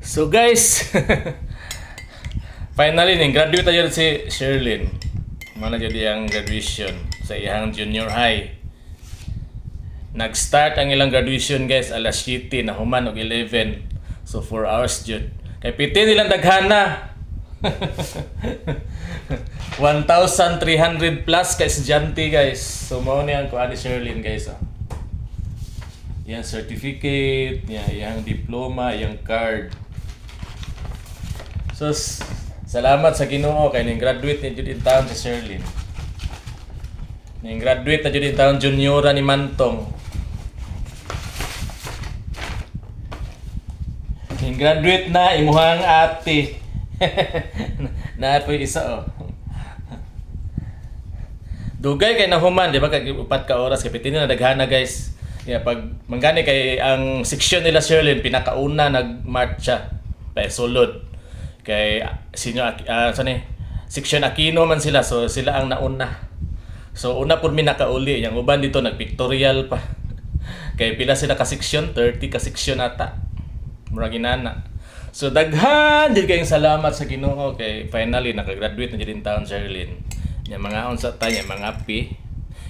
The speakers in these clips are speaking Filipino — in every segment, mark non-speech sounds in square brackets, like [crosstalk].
So guys, [laughs] finally ning graduate tayo si Sherlyn. Mana jadi ang graduation sa iyang junior high. Nag-start ang ilang graduation guys alas 7 na human og 11. So 4 hours jud. Kay piti nilang daghana. [laughs] 1,300 plus ka estudyante guys. So mao ni ang kuan ni Sherlyn guys. Oh. Yang certificate, yang, yang diploma, yang card. So, salamat sa Ginoo kay ning graduate ni jud in town si Sherlyn. Ning graduate na jud in town juniora ni Mantong. Ning graduate na imuhang ate. [laughs] na po isa oh. Dugay kay nahuman, di ba? Kay upat ka oras kay pitin na daghana guys. Yeah, pag manggani kay ang section nila Sherlyn pinakauna nagmarcha pa sulod. Kay senior uh, ni section Aquino man sila so sila ang nauna. So una pud mi nakauli, yang uban dito nagpictorial pa. [laughs] kay pila sila ka section, 30 ka section ata. Mura ginana. So daghan jud kayong salamat sa Ginoo kay finally nakagraduate na jud in town Sherlyn. Nya mga unsa ta nya mga pi.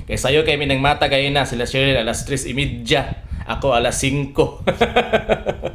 Kay sayo kay minang mata kay na sila Sherlyn alas 3:30. Ako alas 5. [laughs]